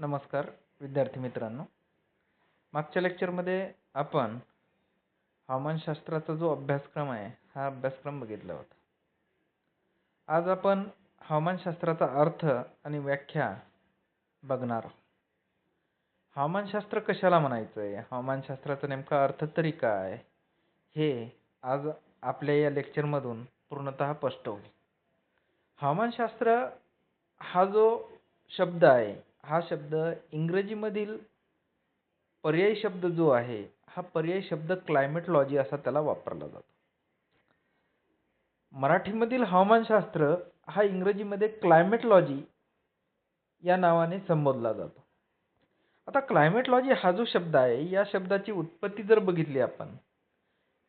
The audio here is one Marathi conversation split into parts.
नमस्कार विद्यार्थी मित्रांनो. मागच्या लेक्चरमध्ये आपण हवामानशास्त्राचा जो अभ्यासक्रम आहे हा अभ्यासक्रम बघितला होता. आज आपण हवामानशास्त्राचा अर्थ आणि व्याख्या बघणार आहोत. हवामानशास्त्र कशाला म्हणायचं आहे हवामानशास्त्राचा नेमका अर्थ तरी काय? हे आज आपल्या या लेक्चरमधून पूर्णतः स्पष्ट होईल. हवामानशास्त्र हा जो शब्द आहे हा शब्द इंग्रजीमधील पर्यायी शब्द जो आहे हा पर्यायी शब्द क्लायमेटलॉजी असा त्याला वापरला जातो. मराठीमधील हवामानशास्त्र हा इंग्रजीमध्ये क्लायमेटलॉजी या नावाने संबोधला जातो. आता क्लायमेटलॉजी हा जो शब्द आहे या शब्दाची उत्पत्ती जर बघितली आपण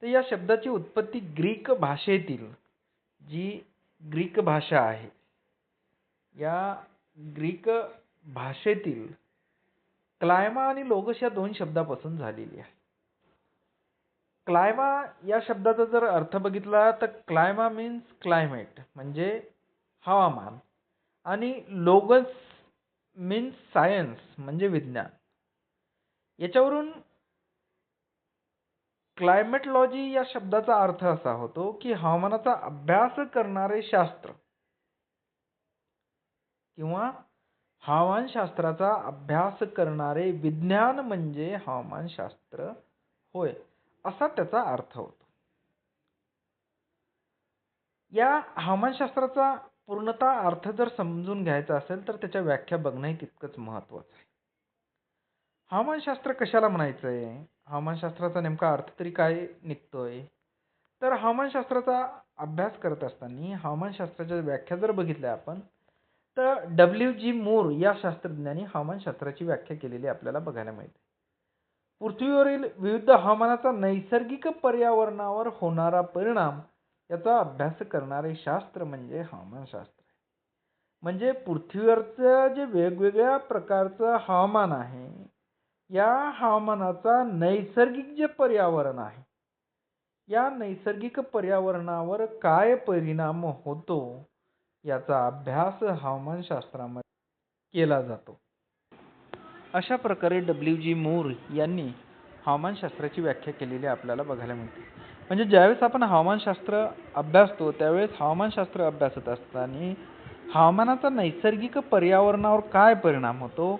तर या शब्दाची उत्पत्ती ग्रीक भाषेतील जी ग्रीक भाषा आहे या ग्रीक भाषेतील क्लायमा आणि लोगस या दोन शब्दापासून झालेली आहे. क्लायमा या शब्दाचा जर अर्थ बघितला तर क्लायमा मीन्स क्लायमेट म्हणजे हवामान. आणि लोगस मीन्स सायन्स म्हणजे विज्ञान. याच्यावरून क्लायमेटलॉजी या शब्दाचा अर्थ असा होतो की हवामानाचा अभ्यास करणारे शास्त्र किंवा हवामानशास्त्राचा अभ्यास करणारे विज्ञान म्हणजे हवामानशास्त्र. होय असा त्याचा अर्थ होतो. या हवामानशास्त्राचा पूर्णतः अर्थ जर समजून घ्यायचा असेल तर त्याच्या व्याख्या बघणंही तितकंच महत्वाचं आहे. हवामानशास्त्र कशाला म्हणायचंय? हवामानशास्त्राचा नेमका अर्थ तरी काय निघतोय? तर हवामानशास्त्राचा अभ्यास करत असताना हवामानशास्त्राच्या व्याख्या जर बघितल्या आपण तर डब्ल्यू जी मूर या शास्त्रज्ञांनी हवामानशास्त्राची व्याख्या केलेली आपल्याला बघायला मिळते. पृथ्वीवरील विविध हवामानाचा नैसर्गिक पर्यावरणावर होणारा परिणाम याचा अभ्यास करणारे शास्त्र म्हणजे हवामानशास्त्र म्हणजे पृथ्वीवरचं जे वेगवेगळ्या प्रकारचं हवामान आहे या हवामानाचा नैसर्गिक जे पर्यावरण आहे या नैसर्गिक पर्यावरणावर काय परिणाम होतो याचा अभ्यास हवामानशास्त्रामध्ये केला जातो. अशा प्रकारे डब्ल्यू जी मूर यांनी हवामानशास्त्राची व्याख्या केलेली आपल्याला बघायला मिळते. म्हणजे ज्यावेळेस आपण हवामानशास्त्र अभ्यासतो त्यावेळेस हवामानशास्त्र अभ्यासत असताना हवामानाचा नैसर्गिक पर्यावरणावर काय परिणाम होतो?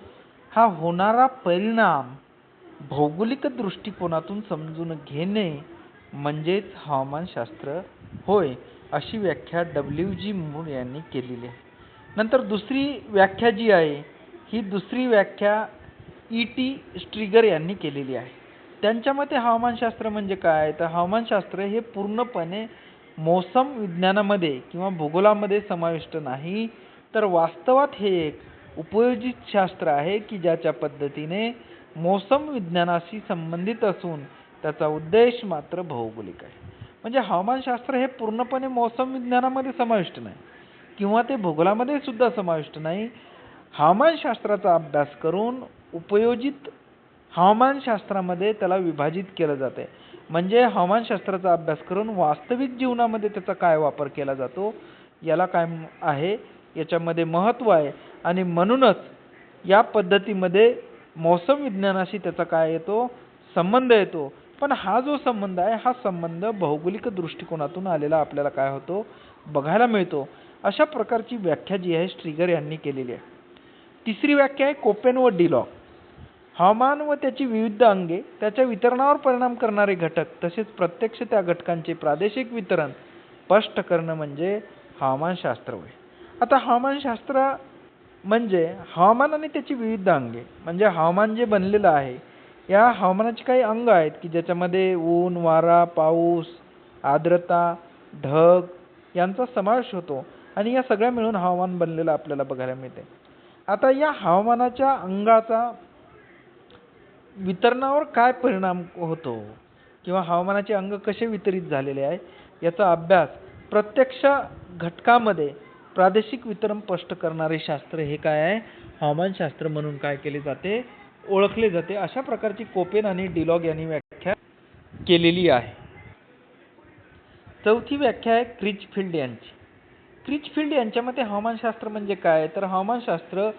हा होणारा परिणाम भौगोलिक दृष्टिकोनातून समजून घेणे म्हणजेच हवामानशास्त्र होय. अशी व्याख्या डब्ल्यू जी मूर यांनी केलेली आहे. नंतर दुसरी व्याख्या जी आहे ही दुसरी व्याख्या ई टी स्ट्रिगर यांनी केलेली आहे. त्यांच्या मते हवामानशास्त्र म्हणजे काय? तर हवामानशास्त्र हे पूर्णपणे मौसम विज्ञानामध्ये किंवा भूगोलामध्ये समाविष्ट नाही. तर वास्तवात हे एक उपयोजित शास्त्र आहे की ज्याच्या पद्धतीने मौसम विज्ञानाशी संबंधित असून त्याचा उद्देश मात्र भौगोलिक आहे. म्हणजे हवामानशास्त्र हे पूर्णपणे मौसम विज्ञानामध्ये समाविष्ट नाही. किंवा ते भूगोलामध्ये सुद्धा समाविष्ट नाही. हवामानशास्त्राचा अभ्यास करून उपयोजित हवामानशास्त्रामध्ये त्याला विभाजित केलं जाते. म्हणजे हवामानशास्त्राचा अभ्यास करून वास्तविक जीवनामध्ये त्याचा काय वापर केला जातो याला काय आहे याच्यामध्ये महत्त्व आहे. आणि म्हणूनच या पद्धतीमध्ये मौसम विज्ञानाशी त्याचा काय येतो संबंध येतो. पण हा जो संबंध आहे हा संबंध भौगोलिक दृष्टिकोनातून आलेला आपल्याला काय होतो? बघायला मिळतो. अशा प्रकारची व्याख्या जी आहे स्ट्रिगर यांनी केलेली आहे. तिसरी व्याख्या आहे कोपेन व डिलॉग हवामान व त्याची विविध अंगे त्याच्या वितरणावर परिणाम करणारे घटक तसेच प्रत्यक्ष त्या घटकांचे प्रादेशिक वितरण स्पष्ट करणं म्हणजे हवामानशास्त्र होय. आता हवामानशास्त्र म्हणजे हवामान आणि त्याची विविध अंगे म्हणजे हवामान जे बनलेलं आहे या हवामानाचे काही अंग आहेत की ज्याच्यामध्ये ऊन वारा पाऊस आर्द्रता ढग यांचा समावेश होतो. आणि या सगळ्या मिळून हवामान बनलेलं आपल्याला बघायला मिळते. आता या हवामानाच्या अंगाचा वितरणावर काय परिणाम होतो? किंवा हवामानाचे अंग कसे वितरित झालेले आहे? याचा अभ्यास प्रत्यक्ष घटकामध्ये प्रादेशिक वितरण स्पष्ट करणारे शास्त्र हे काय आहे? हवामानशास्त्र म्हणून काय केले जाते? ओळखले जाते. अशा प्रकारची कोपेन आणि डिलॉग यांनी व्याख्या केलेली आहे. चौथी व्याख्या आहे क्रिचफिल्ड यांची. क्रिचफिल्ड यांच्या मते हवामानशास्त्र म्हणजे काय? तर हवामानशास्त्र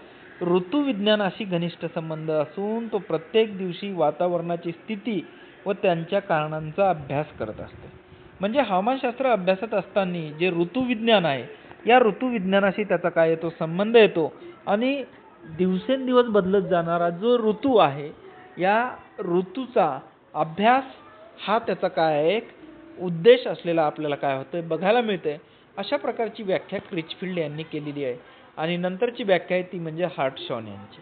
ऋतुविज्ञानाशी घनिष्ठ संबंध असून तो प्रत्येक दिवशी वातावरणाची स्थिती व त्यांच्या कारणांचा अभ्यास करत असते. म्हणजे हवामानशास्त्र अभ्यासत असताना जे ऋतुविज्ञान आहे या ऋतुविज्ञानाशी त्याचा काय येतो? संबंध येतो. आणि दिवसेंदिवस बदलत जाणारा जो ऋतू आहे या ऋतूचा अभ्यास हा त्याचा काय एक उद्देश असलेला आपल्याला काय होतं बघायला मिळते अशा प्रकारची व्याख्या क्रिचफिल्ड यांनी केलेली आहे. आणि नंतरची व्याख्या आहे ती म्हणजे हार्टशॉन यांची.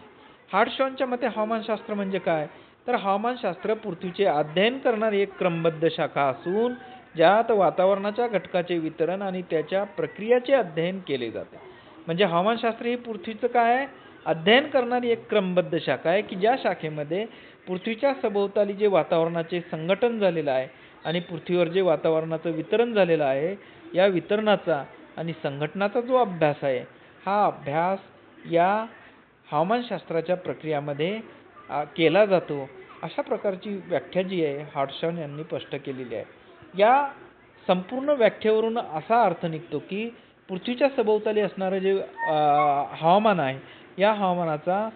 हार्टशॉनच्या मते हवामानशास्त्र म्हणजे काय? तर हवामानशास्त्र पृथ्वीचे अध्ययन करणारी एक क्रमबद्ध शाखा असून ज्यात वातावरणाच्या घटकाचे वितरण आणि त्याच्या प्रक्रियाचे अध्ययन केले जाते. म्हणजे हवामानशास्त्र हे पृथ्वीचं काय आहे? अध्ययन करणारी एक क्रमबद्ध शाखा आहे की ज्या शाखेमध्ये पृथ्वीच्या सभोवताली जे वातावरणाचे संघटन झालेलं आहे आणि पृथ्वीवर जे वातावरणाचं वितरण झालेलं आहे या वितरणाचा आणि संघटनाचा जो अभ्यास आहे हा अभ्यास या हवामानशास्त्राच्या प्रक्रियामध्ये केला जातो. अशा प्रकारची व्याख्या जी आहे हॉटशॉन यांनी स्पष्ट केलेली आहे. या संपूर्ण व्याख्येवरून असा अर्थ निघतो की पृथ्वीच्या सभोवताली असणारं जे हवामान आहे या हवामानाचा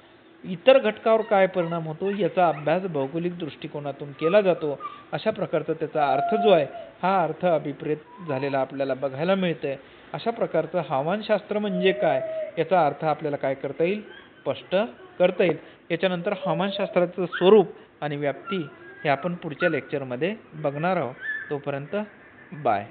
इतर घटकावर काय परिणाम होतो याचा अभ्यास भौगोलिक दृष्टिकोनातून केला जातो. अशा प्रकारचा त्याचा अर्थ जो आहे हा अर्थ अभिप्रेत झालेला आपल्याला बघायला मिळतंय अशा प्रकारचं हवामानशास्त्र म्हणजे काय? याचा अर्थ आपल्याला काय करता येईल? स्पष्ट करता येईल. याच्यानंतर हवामानशास्त्राचं स्वरूप आणि व्याप्ती हे आपण पुढच्या लेक्चरमध्ये बघणार आहोत. तोपर्यंत बाय